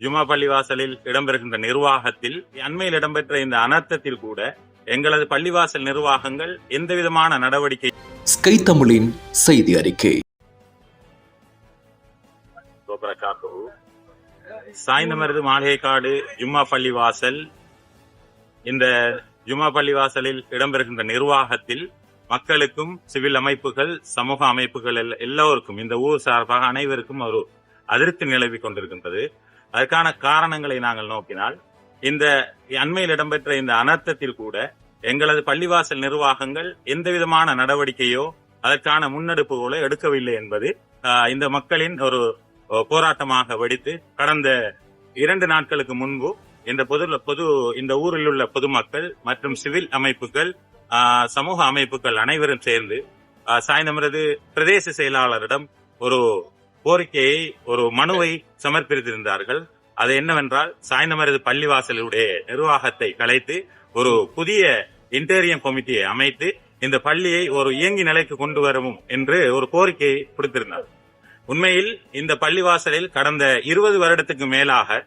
ஜுமா பள்ளிவாசலில் இடம்பெறுகின்ற நிர்வாகத்தில் அண்மையில் இடம்பெற்ற இந்த அனர்த்தத்தில் கூட எங்களது பள்ளிவாசல் நிர்வாகங்கள் எந்தவிதமான நடவடிக்கை ஸ்கை தமிழின் செய்தி அறிக்கை. சாய்ந்தமருது மாளிகைக்காடு ஜும்மா பள்ளிவாசல் இந்த ஜும்மா பள்ளிவாசலில் இடம்பெறுகின்ற நிர்வாகத்தில் மக்களுக்கும் சிவில் அமைப்புகள் சமூக அமைப்புகள் எல்ல- எல்லோருக்கும் இந்த ஊர் சார்பாக அனைவருக்கும் ஒரு அதிருப்தி நிலவி கொண்டிருக்கின்றது. அதற்கான காரணங்களை நாங்கள் நோக்கினால் இந்த அண்மையில் இடம்பெற்ற இந்த அனர்த்தத்தில் கூட எங்களது பள்ளிவாசல் நிர்வாகங்கள் எந்தவிதமான நடவடிக்கையோ அதற்கான முன்னெடுப்புகளோ எடுக்கவில்லை என்பது இந்த மக்களின் ஒரு போராட்டமாக வெடித்து கடந்த இரண்டு நாட்களுக்கு முன்பு இந்த பொது பொது இந்த ஊரில் உள்ள பொதுமக்கள் மற்றும் சிவில் அமைப்புகள் சமூக அமைப்புகள் அனைவரும் சேர்ந்து சாய்ந்தமரது பிரதேச செயலாளரிடம் ஒரு கோரிக்கையை ஒரு மனுவை சமர்ப்பித்திருந்தார்கள். அது என்னவென்றால் சாய்ந்தமரது பள்ளிவாசலுடைய நிர்வாகத்தை கலைத்து ஒரு புதிய இன்டீரியம் கமிட்டியை அமைத்து இந்த பள்ளியை ஒரு இயங்கி நிலைக்கு கொண்டு வரவும் என்று ஒரு கோரிக்கையை கொடுத்திருந்தார். உண்மையில் இந்த பள்ளிவாசலில் கடந்த இருபது வருடத்துக்கு மேலாக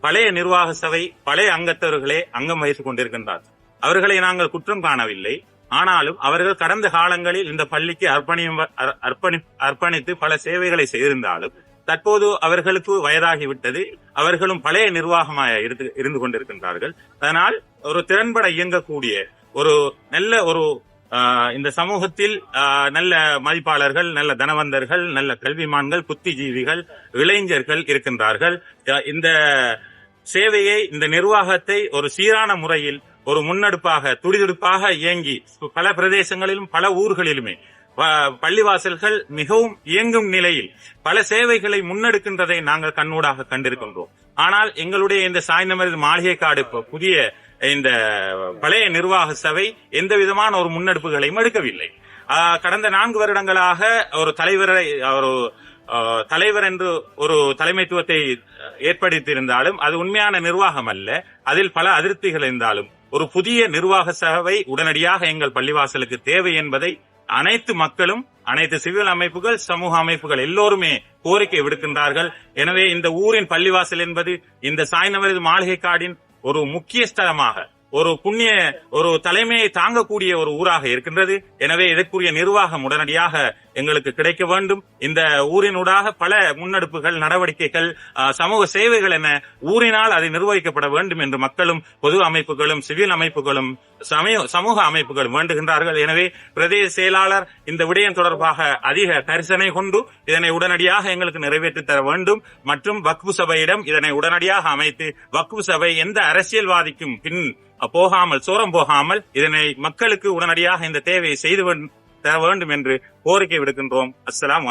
பழைய நிர்வாக சபை பழைய அங்கத்தவர்களே அங்கம் வகித்துக் கொண்டிருக்கின்றார் அவர்களை நாங்கள் குற்றம் காணவில்லை. ஆனாலும் அவர்கள் கடந்த காலங்களில் இந்த பள்ளிக்கு அர்ப்பணியும் அர்- அர்ப்பணி அர்ப்பணித்து பல சேவைகளை செய்திருந்தாலும் தற்போது அவர்களுக்கு வயதாகிவிட்டது அவர்களும் பழைய நிர்வாகமாக இருந்து இருந்து கொண்டிருக்கின்றார்கள். அதனால் ஒரு திறன்பட இயங்கக்கூடிய ஒரு நல்ல ஒரு இந்த சமூகத்தில் நல்ல மதிப்பாளர்கள் நல்ல தனவந்தர்கள் நல்ல கல்விமான்கள் புத்திஜீவிகள் இளைஞர்கள் இருக்கின்றார்கள். இந்த சேவையை இந்த நிர்வாகத்தை ஒரு சீரான முறையில் ஒரு முன்னெடுப்பாக துடிதுடிப்பாக இயங்கி பல பிரதேசங்களிலும் பல ஊர்களிலுமே பள்ளிவாசல்கள் மிகவும் இயங்கும் நிலையில் பல சேவைகளை முன்னெடுக்கின்றதை நாங்கள் கண்ணூடாக கண்டிருக்கின்றோம். ஆனால் எங்களுடைய இந்த சாய்ந்தமரது மாளிகை காடு புதிய இந்த பழைய நிர்வாக சபை எந்த விதமான ஒரு முன்னெடுப்புகளையும் எடுக்கவில்லை. கடந்த நான்கு வருடங்களாக ஒரு தலைவரை ஒரு தலைவர் என்று ஒரு தலைமைத்துவத்தை ஏற்படுத்தியிருந்தாலும் அது உண்மையான நிர்வாகம் அல்ல. அதில் பல அதிருப்திகள் இருந்தாலும் ஒரு புதிய நிர்வாக சபை உடனடியாக எங்கள் பள்ளிவாசலுக்கு தேவை என்பதை அனைத்து மக்களும் அனைத்து சிவில் அமைப்புகள் சமூக அமைப்புகள் எல்லோருமே கோரிக்கை விடுக்கின்றார்கள். எனவே இந்த ஊரின் பள்ளிவாசல் என்பது இந்த சாய்ந்தமருது மாளிகை காடின் ஒரு முக்கிய ஸ்தலமாக ஒரு புண்ணிய ஒரு தலைமையை தாங்கக்கூடிய ஒரு ஊராக இருக்கின்றது. எனவே இதற்குரிய நிர்வாகம் உடனடியாக எங்களுக்கு கிடைக்க வேண்டும். இந்த ஊரினூடாக பல முன்னெடுப்புகள் நடவடிக்கைகள் சமூக சேவைகள் என ஊரினால் அதை நிர்வகிக்கப்பட வேண்டும் என்று மக்களும் பொது அமைப்புகளும் சிவில் அமைப்புகளும் சமய- சமூக அமைப்புகளும் வேண்டுகின்றார்கள். எனவே பிரதேச செயலாளர் இந்த விடயம் தொடர்பாக அதிக கரிசனை கொண்டு இதனை உடனடியாக எங்களுக்கு நிறைவேற்றி தர வேண்டும். மற்றும் வக்பு சபையிடம் இதனை உடனடியாக அமைத்து வக்பு சபை எந்த அரசியல்வாதிக்கும் பின் போகாமல் சோரம் போகாமல் இதனை மக்களுக்கு உடனடியாக இந்த தேவையை செய்து தர வேண்டும் என்று கோரிக்கை விடுக்கின்றோம். அஸ்லாம்